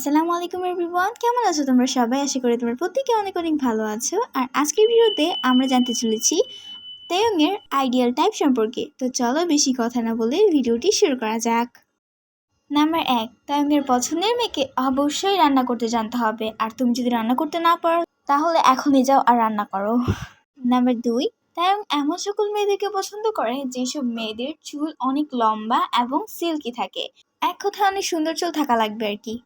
আসসালামু আলাইকুম এভরিওয়ান কেমন আছো তোমরা সবাই? আশা করি তোমরা প্রত্যেকে অনেক অনেক ভালো আছো। আর আজকের ভিডিওতে আমরা জানতে চলেছি তেয়ংয়ের আইডিয়াল টাইপ সম্পর্কে। তো চলো বেশি কথা না বলে ভিডিওটি শুরু করা যাক। নাম্বার এক, তায়ংয়ের পছন্দের মেয়েকে অবশ্যই রান্না করতে জানতে হবে। আর তুমি যদি রান্না করতে না পারো, তাহলে এখনই যাও আর রান্না করো। নাম্বার দুই, তায়ং এমন সকল মেয়েদেরকে পছন্দ করে যেসব মেয়েদের চুল অনেক লম্বা এবং সিল্কি থাকে। এক কথা অনেক সুন্দর চুল থাকা লাগবে আর কি।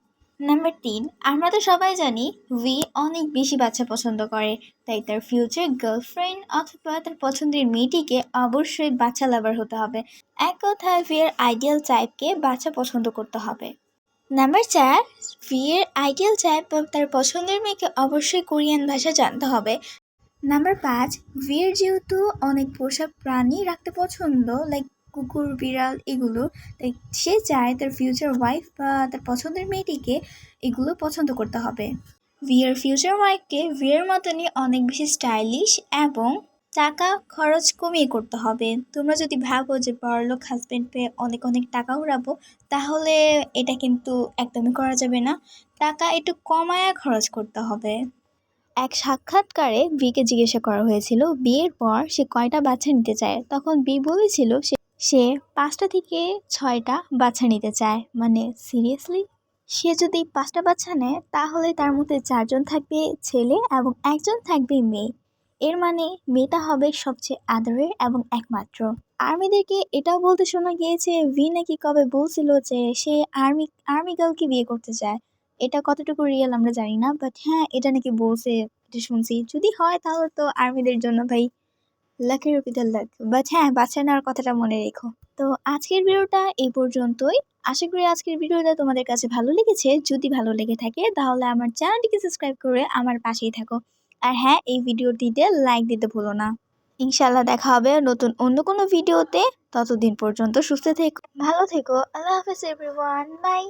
নাম্বার তিন, আমরা তো সবাই জানি ভি অনেক বেশি বাচ্চা পছন্দ করে, তাই তার ফিউচার গার্লফ্রেন্ড অথবা তার পছন্দের মেয়েটিকে অবশ্যই বাচ্চা লাভার হতে হবে। এক কথায় ভিয়ের আইডিয়াল টাইপকে বাচ্চা পছন্দ করতে হবে। নাম্বার চার ভিয়ের আইডিয়াল টাইপ তার পছন্দের মেয়েকে অবশ্যই কোরিয়ান ভাষা জানতে হবে। নাম্বার পাঁচ ভিয়ের যেহেতু অনেক পোষা প্রাণী রাখতে পছন্দ লাইক কুকুর, বিড়াল এগুলো, তাই সে চায় তার ফিউচার ওয়াইফ বা তার পছন্দের মেয়েটিকে এগুলো পছন্দ করতে হবে। ভিয়ের ফিউচার ওয়াইফকে ভিয়ের মতনই অনেক বেশি স্টাইলিশ এবং টাকা খরচ কমিয়ে করতে হবে। তোমরা যদি ভাবো যে বড়লোক হাজব্যান্ড পেয়ে অনেক অনেক টাকা উড়াবো, তাহলে এটা কিন্তু একদমই করা যাবে না। টাকা একটু কমায়া খরচ করতে হবে। এক সাক্ষাৎকারে বিকে জিজ্ঞাসা করা হয়েছিল, বিয়ের পর সে কয়টা বাচ্চা নিতে চায়? তখন বি বলেছিল, সে সে পাঁচটা থেকে ছয়টা বাচ্চা নিতে চায়। মানে সিরিয়াসলি সে যদি পাঁচটা বাচ্চা নেয়, তাহলে তার মধ্যে চারজন থাকবে ছেলে এবং একজন থাকবে মেয়ে। এর মানে মেয়েটা হবে সবচেয়ে আদরের এবং একমাত্র। আর্মিদেরকে এটাও বলতে শোনা গিয়েছে ভি নাকি কবে বলছিল যে সে আর্মি আর্মি গার্লকে বিয়ে করতে চায়। এটা কতটুকু রিয়েল আমরা জানি না বাট হ্যাঁ এটা নাকি বলছে, এটা শুনছি। যদি হয় তাহলে তো আর্মিদের জন্য ভাই। লাকের পিতার লাক বাট হ্যাঁ বাচ্চা নেওয়ার কথাটা মনে রেখো। তো আজকের ভিডিওটা এই পর্যন্তই। আশা করি আজকের ভিডিওটা তোমাদের কাছে ভালো লেগেছে। যদি ভালো লেগে থাকে, তাহলে আমার চ্যানেলটিকে সাবস্ক্রাইব করে আমার পাশেই থাকো। আর হ্যাঁ এই ভিডিওটিতে লাইক দিতে ভুলো না। ইনশাল্লাহ দেখা হবে নতুন অন্য কোনো ভিডিওতে। ততদিন পর্যন্ত সুস্থ থেকো, ভালো থেকো। আল্লাহ হাফেজ এভরিওয়ান বাই